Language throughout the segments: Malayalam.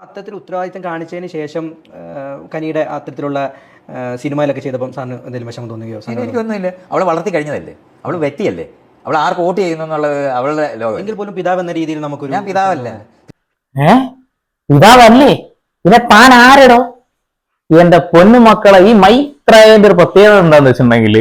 അത്തരത്തിൽ ഉത്തരവാദിത്തം കാണിച്ചതിന് ശേഷം കനിയുടെ അത്തരത്തിലുള്ള സിനിമയിലൊക്കെ ചെയ്തപ്പോൾ സാറിന് എന്തെങ്കിലും വിഷമം തോന്നുകയോ എനിക്കൊന്നുമില്ല അവൾ വളർത്തി കഴിഞ്ഞതല്ലേ? അവൾ വ്യക്തിയല്ലേ അവൾ ആർക്ക് വോട്ട് ചെയ്യുന്നു എന്നുള്ളത് അവളുടെ ലോകം. എങ്കിൽ പോലും പിതാവ് എന്ന രീതിയിൽ നമുക്ക് ഞാൻ പിതാവല്ല. ഏ? പിതാവല്ലേ? പിന്നെ താൻ ആരടോ? എന്റെ പൊന്നു മക്കളെ ഈ മൈത്രയുടെ ഒരു പ്രത്യേകത എന്താന്ന് വെച്ചിട്ടുണ്ടെങ്കിൽ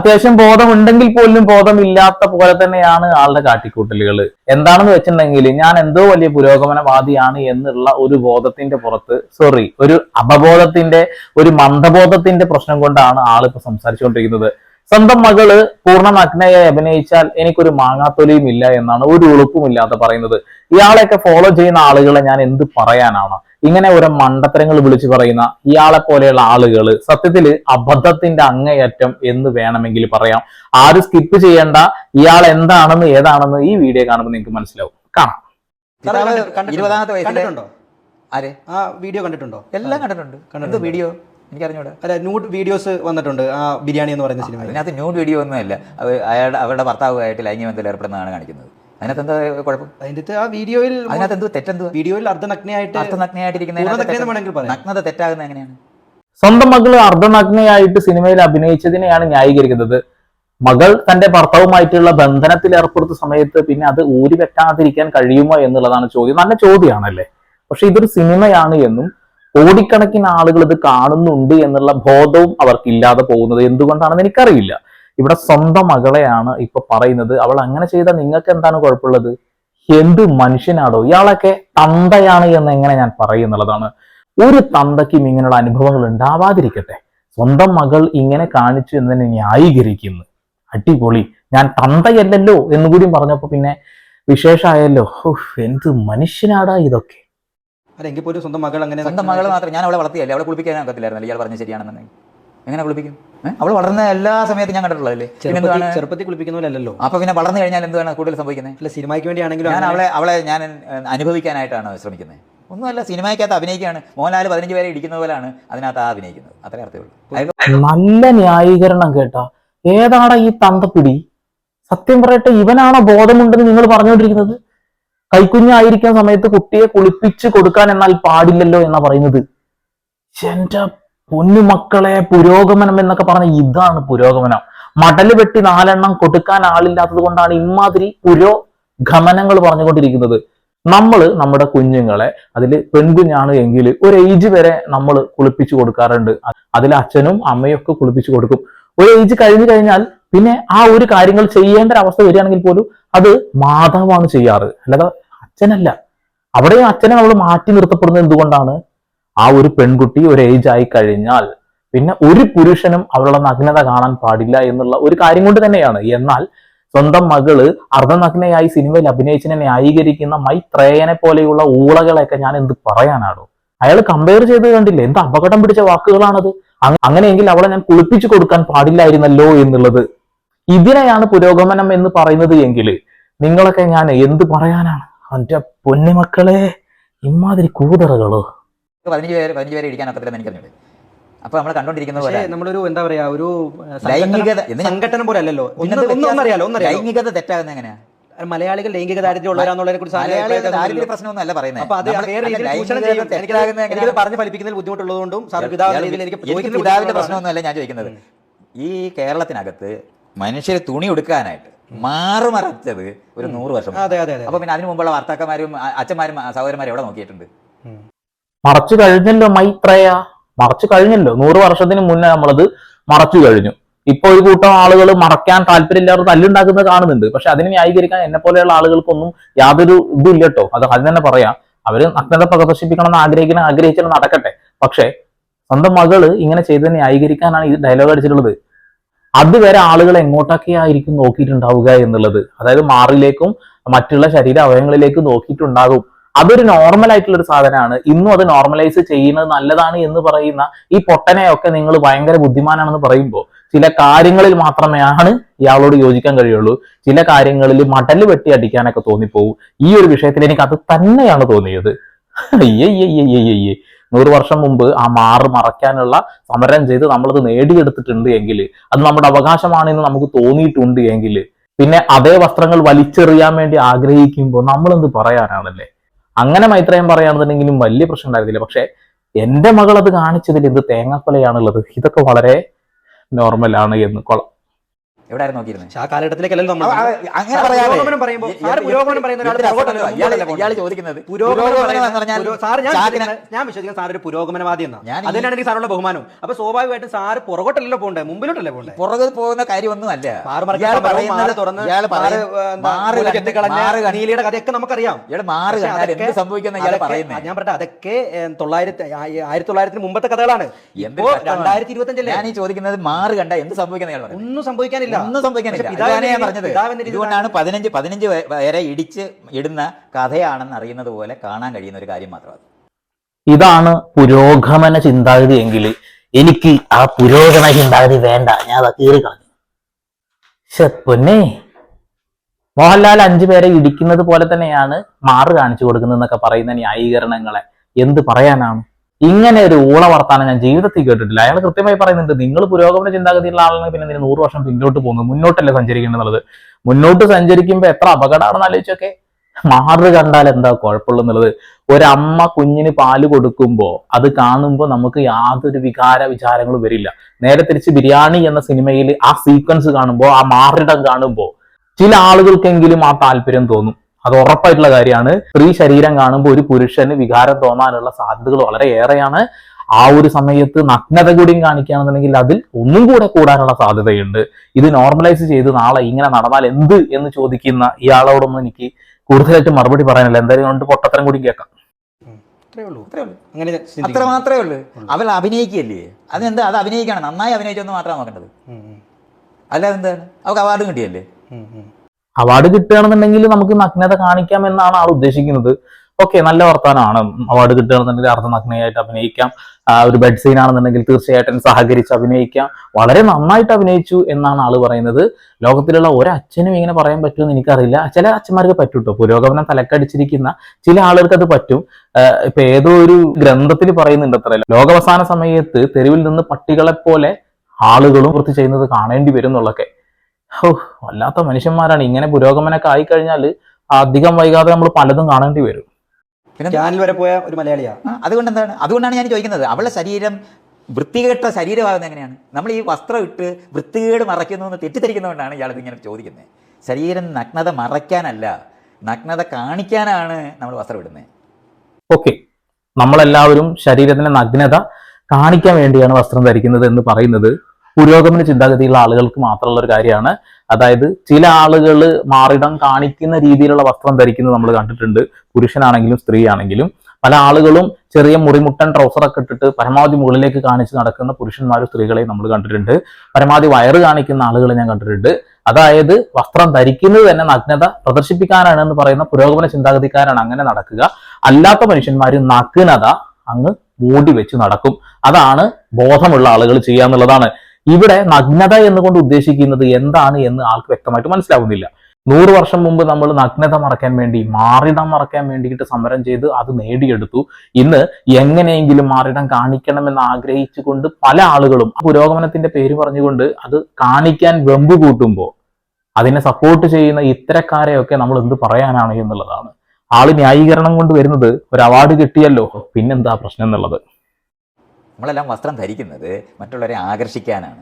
അത്യാവശ്യം ബോധമുണ്ടെങ്കിൽ പോലും ബോധമില്ലാത്ത പോലെ തന്നെയാണ് ആളുടെ കാട്ടിക്കൂട്ടലുകൾ. എന്താണെന്ന് വെച്ചിട്ടുണ്ടെങ്കിൽ ഞാൻ എന്തോ വലിയ പുരോഗമനവാദിയാണ് എന്നുള്ള ഒരു ബോധത്തിന്റെ പുറത്ത് സോറി ഒരു അപബോധത്തിന്റെ ഒരു മന്ദബോധത്തിന്റെ പ്രശ്നം കൊണ്ടാണ് ആളിപ്പോ സംസാരിച്ചുകൊണ്ടിരിക്കുന്നത്. സ്വന്തം മകൾ പൂർണ നഗ്നയായി അഭിനയിച്ചാൽ എനിക്കൊരു മാങ്ങാത്തൊലിയും ഇല്ല എന്നാണ് ഒരു ഉളുപ്പുമില്ലാതെ പറയുന്നത്. ഇയാളെയൊക്കെ ഫോളോ ചെയ്യുന്ന ആളുകളെ ഞാൻ എന്ത് പറയാനാണ്? ഇങ്ങനെ ഓരോ മണ്ടത്തരങ്ങൾ വിളിച്ചു പറയുന്ന ഇയാളെ പോലെയുള്ള ആളുകൾ സത്യത്തിൽ അബദ്ധത്തിന്റെ അങ്ങേയറ്റം എന്ന് വേണമെങ്കിൽ പറയാം. ആരും സ്കിപ്പ് ചെയ്യേണ്ട. ഇയാൾ എന്താണെന്ന് ഏതാണെന്ന് ഈ വീഡിയോ കാണുമ്പോൾ നിങ്ങൾക്ക് മനസ്സിലാവും. കാണാം? ഇരുപതാമത്തെ വയസ്സിലെ ആരെ? ആ വീഡിയോ കണ്ടിട്ടുണ്ടോ? എല്ലാം കണ്ടിട്ടുണ്ട്. കണ്ടിട്ടുണ്ട്. വീഡിയോ എനിക്കറിഞ്ഞൂടാ. അല്ല ന്യൂഡ് വീഡിയോസ് വന്നിട്ടുണ്ട്. ആ ബിരിയാണി എന്ന് പറയുന്ന സിനിമയിൽ അതിനകത്ത് ന്യൂഡ് വീഡിയോ ഒന്നുമല്ല അത് അയാളുടെ അവരുടെ ഭർത്താവുമായിട്ട് ലൈംഗിക ബന്ധത്തിൽ ഏർപ്പെടുന്നതാണ് കാണിക്കുന്നത്. അതിനകത്ത് എന്താ കുഴപ്പം? അതിന്റെ ആ വീഡിയോയിൽ അതിനകത്ത് എന്തോ തെറ്റെന്തോ? വീഡിയോയിൽ അർദ്ധനഗ്നയായിട്ട്. നഗ്നത തെറ്റാകുന്നത് എങ്ങനെയാണ്? സ്വന്തം മകൾ അർദ്ധനഗ്നയായിട്ട് സിനിമയിൽ അഭിനയിച്ചതിനെയാണ് ന്യായീകരിക്കുന്നത്. മകൾ തന്റെ ഭർത്താവുമായിട്ടുള്ള ബന്ധനത്തിൽ ഏർപ്പെടുത്ത സമയത്ത് പിന്നെ അത് ഊരി വെക്കാതിരിക്കാൻ കഴിയുമോ എന്നുള്ളതാണ് ചോദ്യം. നല്ല ചോദ്യമാണല്ലേ? പക്ഷെ ഇതൊരു സിനിമയാണ് എന്നും കോടിക്കണക്കിന് ആളുകൾ ഇത് കാണുന്നുണ്ട് എന്നുള്ള ബോധവും അവർക്ക് ഇല്ലാതെ പോകുന്നത് എന്തുകൊണ്ടാണെന്ന് എനിക്കറിയില്ല. ഇവിടെ സ്വന്തം മകളെയാണ് ഇപ്പൊ പറയുന്നത്. അവൾ അങ്ങനെ ചെയ്താൽ നിങ്ങൾക്ക് എന്താണ് കുഴപ്പമുള്ളത്? എന്ത് മനുഷ്യനാടോ? ഇയാളൊക്കെ തന്തയാണ് എന്ന് എങ്ങനെ ഞാൻ പറയുന്നുള്ളതാണ് ഒരു തന്തയ്ക്കും ഇങ്ങനെയുള്ള അനുഭവങ്ങൾ ഉണ്ടാവാതിരിക്കട്ടെ. സ്വന്തം മകൾ ഇങ്ങനെ കാണിച്ചു എന്നതിനെ ന്യായീകരിക്കുന്നു. അടിപൊളി. ഞാൻ തന്തയല്ലല്ലോ എന്നുകൂടി പറഞ്ഞപ്പോ പിന്നെ വിശേഷമായല്ലോ. എന്ത് മനുഷ്യനാടാ ഇതൊക്കെ. അല്ല എങ്കിൽ പോലും സ്വന്തം മകൾ അങ്ങനെ സ്വന്തം മകൾ മാത്രം. ഞാൻ അവളെ വളർത്തിയല്ലേ? അവളെ കുളിപ്പിക്കാൻ ഒക്കത്തില്ലായിരുന്നല്ലോ. ഇയാൾ പറഞ്ഞ ശരിയാണെന്നുണ്ടെങ്കിൽ. എങ്ങനെ കുളിപ്പിക്കും? അവൾ വളർന്ന എല്ലാ സമയത്തും ഞാൻ കണ്ടിട്ടുള്ളതല്ലേ ചെറുപ്പത്തിൽ കുളിപ്പിക്കുന്നവരല്ലോ അപ്പൊ പിന്നെ വളർന്നു കഴിഞ്ഞാൽ എന്താണ് കൂടുതൽ സംഭവിക്കുന്നത്? അല്ല സിനിമയ്ക്ക് വേണ്ടിയാണെങ്കിലും ഞാൻ അവളെ അവളെ ഞാൻ അനുഭവിക്കാനായിട്ടാണ് ശ്രമിക്കുന്നത്. ഒന്നുമല്ല സിനിമയ്ക്കകത്ത് അഭിനയിക്കുകയാണ്. മോഹൻലാൽ പതിനഞ്ച് പേരെ ഇടിക്കുന്ന പോലെയാണ് അതിനകത്ത് ആ അഭിനയിക്കുന്നത്. അത്രേ അർത്ഥമുള്ളൂ നല്ല ന്യായീകരണം കേട്ടാ. ഏതാണ് ഈ തന്തപ്പിടി? സത്യം പറയട്ടെ ഇവനാണോ ബോധമുണ്ടെന്ന് നിങ്ങൾ പറഞ്ഞുകൊണ്ടിരിക്കുന്നത്? കൈക്കുഞ്ഞായിരിക്കുന്ന സമയത്ത് കുട്ടിയെ കുളിപ്പിച്ച് കൊടുക്കാൻ എന്നാൽ പാടില്ലല്ലോ എന്നാ പറയുന്നത്. എന്റെ പൊന്നു മക്കളെ പുരോഗമനം എന്നൊക്കെ പറഞ്ഞ ഇതാണ് പുരോഗമനം. മടൽ വെട്ടി നാലെണ്ണം കൊടുക്കാൻ ആളില്ലാത്തത് കൊണ്ടാണ് ഇമാതിരി പുരോഗമനങ്ങൾ പറഞ്ഞുകൊണ്ടിരിക്കുന്നത്. നമ്മൾ നമ്മുടെ കുഞ്ഞുങ്ങളെ അതിൽ പെൺകുഞ്ഞാണ് എങ്കിൽ ഒരു ഏജ് വരെ നമ്മൾ കുളിപ്പിച്ചു കൊടുക്കാറുണ്ട്. അതിൽ അച്ഛനും അമ്മയും ഒക്കെ കുളിപ്പിച്ചു കൊടുക്കും. ഒരു ഏജ് കഴിഞ്ഞു കഴിഞ്ഞാൽ പിന്നെ ആ ഒരു കാര്യങ്ങൾ ചെയ്യേണ്ട ഒരു അവസ്ഥ വരികയാണെങ്കിൽ പോലും അത് മാതാവാണ് ചെയ്യാറ്. അല്ലാതെ അച്ഛനല്ല. അവിടെയും അച്ഛനെ നമ്മൾ മാറ്റി നിർത്തപ്പെടുന്നത് എന്തുകൊണ്ടാണ്? ആ ഒരു പെൺകുട്ടി ഒരു ഏജ് ആയി കഴിഞ്ഞാൽ പിന്നെ ഒരു പുരുഷനും അവളുടെ നഗ്നത കാണാൻ പാടില്ല എന്നുള്ള ഒരു കാര്യം കൊണ്ട് തന്നെയാണ്. എന്നാൽ സ്വന്തം മകൾ അർദ്ധനഗ്നയായി സിനിമയിൽ അഭിനയിച്ചതിനെ ന്യായീകരിക്കുന്ന മൈത്രേയനെ പോലെയുള്ള ഊളകളെയൊക്കെ ഞാൻ എന്ത് പറയാനാണോ അയാൾ കമ്പയർ ചെയ്ത് കണ്ടില്ലേ? എന്ത് അപകടം പിടിച്ച വാക്കുകളാണത്? അങ്ങനെയെങ്കിൽ അവളെ ഞാൻ കുളിപ്പിച്ചു കൊടുക്കാൻ പാടില്ലായിരുന്നല്ലോ എന്നുള്ളത്. ഇതിനെയാണ് പുരോഗമനം എന്ന് പറയുന്നത് എങ്കിൽ നിങ്ങളൊക്കെ ഞാൻ എന്ത് പറയാനാണ്? എന്റെ പൊന്നുമക്കളെ ഇമാതിരി കൂതറകളോ. പതിനഞ്ച് പേര് പതിനഞ്ച് പേരെ ഇടിക്കാൻ എനിക്ക് എനിക്കറിഞ്ഞൂടെ അപ്പൊ നമ്മൾ കണ്ടോണ്ടിരിക്കുന്ന പക്ഷേ പോലെ നമ്മളൊരു എന്താ പറയാ ഒരു ലൈംഗികത സംഘടന പോലെ അല്ലല്ലോ ഒന്നറിയാലോ ലൈംഗികത തെറ്റാകുന്ന എങ്ങനെയാ? മലയാളികൾ ലൈംഗിക ദാരിദ്ര്യമുള്ളവരാന്നുള്ള ഉള്ളവരാന്നുള്ളതിനെ കുറിച്ച് ദാരിദ്ര്യ പ്രശ്നമൊന്നും അല്ല പറയുന്നത്? പറഞ്ഞ് ഫലിപ്പിക്കുന്നതിൽ ബുദ്ധിമുട്ടുള്ളതുകൊണ്ടും സാർ പിതാവിന്റെ പ്രശ്നമൊന്നുമല്ല ഞാൻ ചോദിക്കുന്നത്. ഈ കേരളത്തിനകത്ത് മനുഷ്യർ തുണി ഉടുക്കാനായിട്ട് മാറുമറച്ചത് ഒരു നൂറ് വർഷം അപ്പൊ പിന്നെ അതിനു മുമ്പുള്ള വാർത്താക്കന്മാരും അച്ഛന്മാരും സഹോദരന്മാരും എവിടെ നോക്കിയിട്ടുണ്ട്. മറച്ചു കഴിഞ്ഞല്ലോ മൈത്രേയ? മറച്ചു കഴിഞ്ഞല്ലോ. നൂറ് വർഷത്തിന് മുന്നേ നമ്മളത് മറച്ചു കഴിഞ്ഞു. ഇപ്പൊ ഒരു കൂട്ടം ആളുകൾ മറക്കാൻ താല്പര്യമില്ലാതെ തല്ലുണ്ടാക്കുന്നത് കാണുന്നുണ്ട്. പക്ഷെ അതിനെ ന്യായീകരിക്കാൻ എന്നെ പോലെയുള്ള ആളുകൾക്കൊന്നും യാതൊരു ഇതും ഇല്ല കേട്ടോ അത് തന്നെ പറയാം. അവർ നഗ്നത പ്രദർശിപ്പിക്കണം എന്ന് ആഗ്രഹിക്കണം ആഗ്രഹിച്ചാൽ നടക്കട്ടെ. പക്ഷെ സ്വന്തം മകൾ ഇങ്ങനെ ചെയ്തതിനെ ന്യായീകരിക്കാനാണ് ഈ ഡയലോഗ് അടിച്ചിട്ടുള്ളത്. അതുവരെ ആളുകൾ എങ്ങോട്ടൊക്കെയായിരിക്കും നോക്കിയിട്ടുണ്ടാവുക എന്നുള്ളത്. അതായത് മാറിലേക്കും മറ്റുള്ള ശരീര അവയവങ്ങളിലേക്കും നോക്കിയിട്ടുണ്ടാകും. അതൊരു നോർമൽ ആയിട്ടുള്ള ഒരു സാധനമാണ്. ഇന്നും അത് നോർമലൈസ് ചെയ്യുന്നത് നല്ലതാണ് എന്ന് പറയുന്ന ഈ പൊട്ടനെയൊക്കെ നിങ്ങൾ ഭയങ്കര ബുദ്ധിമാനാണെന്ന് പറയുമ്പോൾ ചില കാര്യങ്ങളിൽ മാത്രമേ ആണ് ഇയാളോട് യോജിക്കാൻ കഴിയുള്ളൂ. ചില കാര്യങ്ങളിൽ മടൽ വെട്ടി അടിക്കാനൊക്കെ തോന്നിപ്പോവും. ഈ ഒരു വിഷയത്തിൽ എനിക്ക് അത് തന്നെയാണ് തോന്നിയത്. അയ്യയ്യയ്യയ്യയ്യേ നൂറ് വർഷം മുമ്പ് ആ മാറ് മറയ്ക്കാനുള്ള സമരം ചെയ്ത് നമ്മളത് നേടിയെടുത്തിട്ടുണ്ട് എങ്കിൽ അത് നമ്മുടെ അവകാശമാണെന്ന് നമുക്ക് തോന്നിയിട്ടുണ്ട് എങ്കിൽ പിന്നെ അതേ വസ്ത്രങ്ങൾ വലിച്ചെറിയാൻ വേണ്ടി ആഗ്രഹിക്കുമ്പോൾ നമ്മളെന്ത് പറയാനാണല്ലേ? അങ്ങനെ മൈത്രയം പറയുകയാണെന്നുണ്ടെങ്കിലും വലിയ പ്രശ്നം ഉണ്ടായിരുന്നില്ല. പക്ഷെ എന്റെ മകൾ അത് കാണിച്ചതിൽ എന്ത് തേങ്ങാക്കൊലയാണുള്ളത്. ഇതൊക്കെ വളരെ നോർമലാണ് എന്ന് കൊള്ളാം. എവിടെയായിരുന്നു നോക്കിയിരുന്നത് ആ നമ്മൾ അങ്ങനെ പുരോഗമനം പറയുമ്പോൾ പുരോഗമനം പറയുന്ന പോകുന്നത്. ചോദിക്കുന്നത്. ഞാൻ വിശ്വസിക്കുന്ന സാർ ഒരു പുരോഗമനവാദി എന്നാണ്. എനിക്ക് ബഹുമാനം അപ്പൊ സ്വാഭാവികമായിട്ടും പോകണ്ടേ? മുമ്പിലോട്ടല്ലേ പോകണ്ടേ? പുറകെ പോകുന്ന ഇയാൾ ഇയാൾ നീലിയുടെ കഥയൊക്കെ നമുക്കറിയാം. ഇയാൾ ഇയാൾ ഞാൻ പറഞ്ഞ അതൊക്കെ തൊള്ളായിരത്തി ആയിരത്തി തൊള്ളായിരത്തിന് മുമ്പത്തെ കഥകളാണ്. ഇപ്പോ. രണ്ടായിരത്തി ഇരുപത്തി അഞ്ചല്ലേ ഞാൻ ഈ ചോദിക്കുന്നത് മാറ് കണ്ട എന്ത് സംഭവിക്കുന്ന ഇയാൾ ഒന്നും സംഭവിക്കാനില്ല. ഒന്നും സംഭവിക്കാനില്ല ഇതുകൊണ്ടാണ് പതിനഞ്ച് പതിനഞ്ച് വരെ ഇടിച്ച് ഇടുന്ന കഥയാണെന്ന് അറിയുന്നത് പോലെ കാണാൻ കഴിയുന്ന ഒരു കാര്യം മാത്രമാണ് ഇതാണ് പുരോഗമന ചിന്താഗതി എങ്കിൽ എനിക്ക് ആ പുരോഗമന ചിന്താഗതി വേണ്ട. ഞാൻ അത് കീറി കളഞ്ഞു. പൊന്നേ. മോഹൻലാൽ അഞ്ചു പേരെ ഇടിക്കുന്നത് പോലെ തന്നെയാണ് മാറ് കാണിച്ചു കൊടുക്കുന്നതെന്നൊക്കെ പറയുന്ന ന്യായീകരണങ്ങളെ. എന്ത് പറയാനാണ്? ഇങ്ങനെ ഒരു ഊള വർത്താനം ഞാൻ ജീവിതത്തിൽ കേട്ടിട്ടില്ല. അയാൾ കൃത്യമായി പറയുന്നുണ്ട് നിങ്ങൾ പുരോഗമന ചിന്താഗതിയുള്ള ആളാണെങ്കിൽ പിന്നെ എന്തിന് നൂറ് വർഷം പിന്നോട്ട് പോകുന്നത്? മുന്നോട്ടല്ലേ സഞ്ചരിക്കേണ്ടത് മുന്നോട്ട് സഞ്ചരിക്കുമ്പോൾ എത്ര അപകടമാണെന്ന് ആലോചിച്ചൊക്കെ മാറ് കണ്ടാൽ എന്താ കുഴപ്പമുള്ളെന്നുള്ളത് ഒരമ്മ കുഞ്ഞിന് പാൽ കൊടുക്കുമ്പോൾ അത് കാണുമ്പോൾ നമുക്ക് യാതൊരു വികാര വിചാരങ്ങളും വരില്ല. നേരെ തിരിച്ച് ബിരിയാണി എന്ന സിനിമയിൽ ആ സീക്വൻസ് കാണുമ്പോൾ ആ മാറിടം കാണുമ്പോൾ ചില ആളുകൾക്കെങ്കിലും ആ താല്പര്യം തോന്നും. അത് ഉറപ്പായിട്ടുള്ള കാര്യമാണ്. സ്ത്രീ ശരീരം കാണുമ്പോൾ ഒരു പുരുഷന് വികാരം തോന്നാനുള്ള സാധ്യതകൾ വളരെ ഏറെയാണ്. ആ ഒരു സമയത്ത് നഗ്നത കൂടിയും കാണിക്കുകയാണെന്നുണ്ടെങ്കിൽ അതിൽ ഒന്നും കൂടെ കൂടാനുള്ള സാധ്യതയുണ്ട്. ഇത് നോർമലൈസ് ചെയ്ത് നാളെ ഇങ്ങനെ നടന്നാൽ എന്ത് എന്ന് ചോദിക്കുന്ന ഇയാളോടൊന്നും എനിക്ക് കൂടുതലായിട്ട് മറുപടി പറയാനില്ല. എന്തായാലും കൊണ്ട് പൊട്ടത്തരം കൂടി കേൾക്കാം. അങ്ങനെ അത്ര. മാത്രമേ ഉള്ളൂ. അവൾ അഭിനയിക്കുകയല്ലേ? അതെന്താ? അത് അഭിനയിക്കണം. നന്നായി അഭിനയിച്ചെന്ന് മാത്രമാണ് നോക്കേണ്ടത്. അല്ലാതെ എന്താണ്? അവൾക്ക് അവാർഡും കിട്ടിയല്ലേ. അവാർഡ് കിട്ടുകയാണെന്നുണ്ടെങ്കിൽ നമുക്ക് നഗ്നത കാണിക്കാം എന്നാണ് ആൾ ഉദ്ദേശിക്കുന്നത്. ഓക്കെ നല്ല വർത്താനമാണ്. അവാർഡ് കിട്ടുകയാണെന്നുണ്ടെങ്കിൽ അർത്ഥം നഗ്നയായിട്ട് അഭിനയിക്കാം. ഒരു ബെഡ് സീൻ ആണെന്നുണ്ടെങ്കിൽ തീർച്ചയായിട്ടും സഹകരിച്ച് അഭിനയിക്കാം. വളരെ നന്നായിട്ട് അഭിനയിച്ചു എന്നാണ് ആൾ പറയുന്നത്. ലോകത്തിലുള്ള ഒരു അച്ഛനും ഇങ്ങനെ പറയാൻ പറ്റുമെന്ന് എനിക്കറിയില്ല. ചില അച്ഛന്മാർക്ക് പറ്റൂട്ടോ? പുരോഗമനം തലക്കടിച്ചിരിക്കുന്ന ചില ആളുകൾക്ക് അത് പറ്റും. ഇപ്പൊ ഏതോ ഒരു ഗ്രന്ഥത്തിൽ പറയുന്നുണ്ട് അത്ര. ലോകാവസാന സമയത്ത് തെരുവിൽ നിന്ന് പട്ടികളെ പോലെ ആളുകളും വൃത്തി ചെയ്യുന്നത് കാണേണ്ടി വരും എന്നുള്ളതൊക്കെ. ഹോ വല്ലാത്ത മനുഷ്യന്മാരാണ്. ഇങ്ങനെ പുരോഗമനമൊക്കെ ആയിക്കഴിഞ്ഞാൽ അധികം വൈകാതെ നമ്മൾ പലതും കാണേണ്ടി വരും. പിന്നെ ചാനൽ വരെ പോയ ഒരു മലയാളിയാ. ആ, അതുകൊണ്ട് എന്താണ് അതുകൊണ്ടാണ് ഞാൻ ചോദിക്കുന്നത്. അവളുടെ ശരീരം വൃത്തികെട്ട ശരീരമാകുന്നത് എങ്ങനെയാണ്? നമ്മൾ ഈ വസ്ത്രം ഇട്ട് വൃത്തികേട് മറയ്ക്കുന്നു എന്ന് തെറ്റിദ്ധരിക്കുന്നതുകൊണ്ടാണ് ഇയാൾ ഇങ്ങനെ ചോദിക്കുന്നത് ശരീരം നഗ്നത മറയ്ക്കാനല്ല നഗ്നത കാണിക്കാനാണ് നമ്മൾ വസ്ത്രം ഇടുന്നത് ഓക്കെ. നമ്മളെല്ലാവരും ശരീരത്തിന്റെ നഗ്നത കാണിക്കാൻ വേണ്ടിയാണ് വസ്ത്രം ധരിക്കുന്നത് എന്ന് പറയുന്നത്. പുരോഗമന ചിന്താഗതിയുള്ള ആളുകൾക്ക് മാത്രമുള്ള ഒരു കാര്യമാണ്. അതായത് ചില ആളുകൾ മാറിടം കാണിക്കുന്ന രീതിയിലുള്ള വസ്ത്രം ധരിക്കുന്നത് നമ്മൾ കണ്ടിട്ടുണ്ട്. പുരുഷനാണെങ്കിലും സ്ത്രീ ആണെങ്കിലും പല ആളുകളും ചെറിയ മുറിമുട്ടൻ ട്രൗസറൊക്കെ ഇട്ടിട്ട് പരമാവധി മുകളിലേക്ക് കാണിച്ച് നടക്കുന്ന പുരുഷന്മാരും സ്ത്രീകളെയും നമ്മൾ കണ്ടിട്ടുണ്ട്. പരമാവധി വയറ് കാണിക്കുന്ന ആളുകളെ ഞാൻ കണ്ടിട്ടുണ്ട്. അതായത് വസ്ത്രം ധരിക്കുന്നത് തന്നെ നഗ്നത പ്രദർശിപ്പിക്കാനാണ് എന്ന് പറയുന്ന പുരോഗമന ചിന്താഗതിക്കാരാണ് അങ്ങനെ നടക്കുക. അല്ലാത്ത മനുഷ്യന്മാർ നഗ്നത അങ്ങ് മൂടി വെച്ച് നടക്കും. അതാണ് ബോധമുള്ള ആളുകൾ ചെയ്യുക എന്നുള്ളതാണ്. ഇവിടെ നഗ്നത എന്നുകൊണ്ട് ഉദ്ദേശിക്കുന്നത് എന്താണ് എന്ന് ആൾക്ക് വ്യക്തമായിട്ട് മനസ്സിലാവുന്നില്ല. നൂറ് വർഷം മുമ്പ് നമ്മൾ നഗ്നത മറക്കാൻ വേണ്ടി മാറിടം മറക്കാൻ വേണ്ടിയിട്ട് സമരം ചെയ്ത് അത് നേടിയെടുത്തു. ഇന്ന് എങ്ങനെയെങ്കിലും മാറിടം കാണിക്കണമെന്ന് ആഗ്രഹിച്ചുകൊണ്ട് പല ആളുകളും പുരോഗമനത്തിന്റെ പേര് പറഞ്ഞുകൊണ്ട് അത് കാണിക്കാൻ വെമ്പ് കൂട്ടുമ്പോൾ അതിനെ സപ്പോർട്ട് ചെയ്യുന്ന ഇത്തരക്കാരെയൊക്കെ നമ്മൾ എന്ത് പറയാനാണ് എന്നുള്ളതാണ്. ആൾ ന്യായീകരണം കൊണ്ട് വരുന്നത് ഒരു അവാർഡ് കിട്ടിയല്ലോ പിന്നെന്താ പ്രശ്നം എന്നുള്ളത്? നമ്മളെല്ലാം വസ്ത്രം ധരിക്കുന്നത് മറ്റുള്ളവരെ ആകർഷിക്കാനാണ്.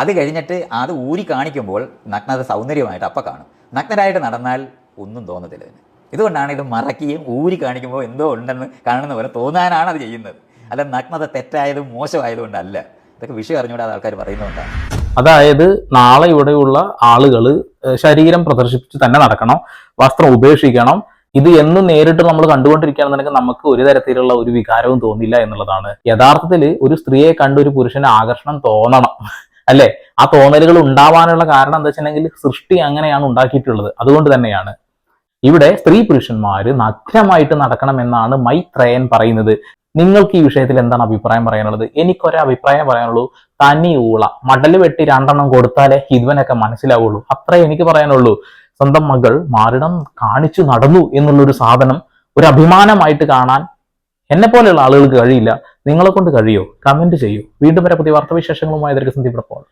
അത് കഴിഞ്ഞിട്ട് അത് ഊരി കാണിക്കുമ്പോൾ നഗ്നത സൗന്ദര്യമായിട്ട് അപ്പം കാണും. നഗ്നരായിട്ട് നടന്നാൽ ഒന്നും തോന്നത്തില്ല ഇതിന് ഇതുകൊണ്ടാണ് ഇത് മറക്കുകയും ഊരി കാണിക്കുമ്പോൾ എന്തോ ഉണ്ടെന്ന് കാണുന്ന പോലെ തോന്നാനാണ് അത് ചെയ്യുന്നത്. അല്ല നഗ്നത തെറ്റായതും മോശമായതും കൊണ്ടല്ല ഇതൊക്കെ വിഷയം അറിഞ്ഞുകൂടാതെ ആൾക്കാർ പറയുന്നതുകൊണ്ടാണ്. അതായത് നാളെ ഇവിടെയുള്ള ആളുകൾ ശരീരം പ്രദർശിപ്പിച്ച് തന്നെ നടക്കണം വസ്ത്രം ഉപേക്ഷിക്കണം ഇത് എന്നും നേരിട്ട് നമ്മൾ കണ്ടുകൊണ്ടിരിക്കുകയാണെന്നുണ്ടെങ്കിൽ നമുക്ക് ഒരു തരത്തിലുള്ള ഒരു വികാരവും തോന്നില്ല എന്നുള്ളതാണ്. യഥാർത്ഥത്തിൽ ഒരു സ്ത്രീയെ കണ്ട് ഒരു പുരുഷന് ആകർഷണം തോന്നണം. അല്ലെ? ആ തോന്നലുകൾ ഉണ്ടാവാനുള്ള കാരണം എന്താ വെച്ചിട്ടുണ്ടെങ്കിൽ സൃഷ്ടി അങ്ങനെയാണ് ഉണ്ടാക്കിയിട്ടുള്ളത്. അതുകൊണ്ട് തന്നെയാണ്. ഇവിടെ സ്ത്രീ പുരുഷന്മാര് നഗ്നമായിട്ട് നടക്കണം എന്നാണ് മൈത്രയൻ പറയുന്നത്. നിങ്ങൾക്ക് ഈ വിഷയത്തിൽ എന്താണ് അഭിപ്രായം പറയാനുള്ളത്? എനിക്കൊരു അഭിപ്രായം പറയാനുള്ളൂ. തനി ഊള. മടൽ വെട്ടി രണ്ടെണ്ണം കൊടുത്താലേ ഇവനൊക്കെ മനസ്സിലാവുള്ളൂ. അത്രേ എനിക്ക് പറയാനുള്ളൂ. സ്വന്തം മകൾ മാറിടം കാണിച്ചു നടന്നു എന്നുള്ളൊരു സാധനം ഒരു അഭിമാനമായിട്ട് കാണാൻ എന്നെ പോലെയുള്ള ആളുകൾക്ക് കഴിയില്ല. നിങ്ങളെ കൊണ്ട് കഴിയോ? കമന്റ് ചെയ്യൂ. വീണ്ടും വരെ പുതിയ വാർത്താവിശേഷങ്ങളുമായി. ദീർഘസന്ധി ഇപ്പോൾ.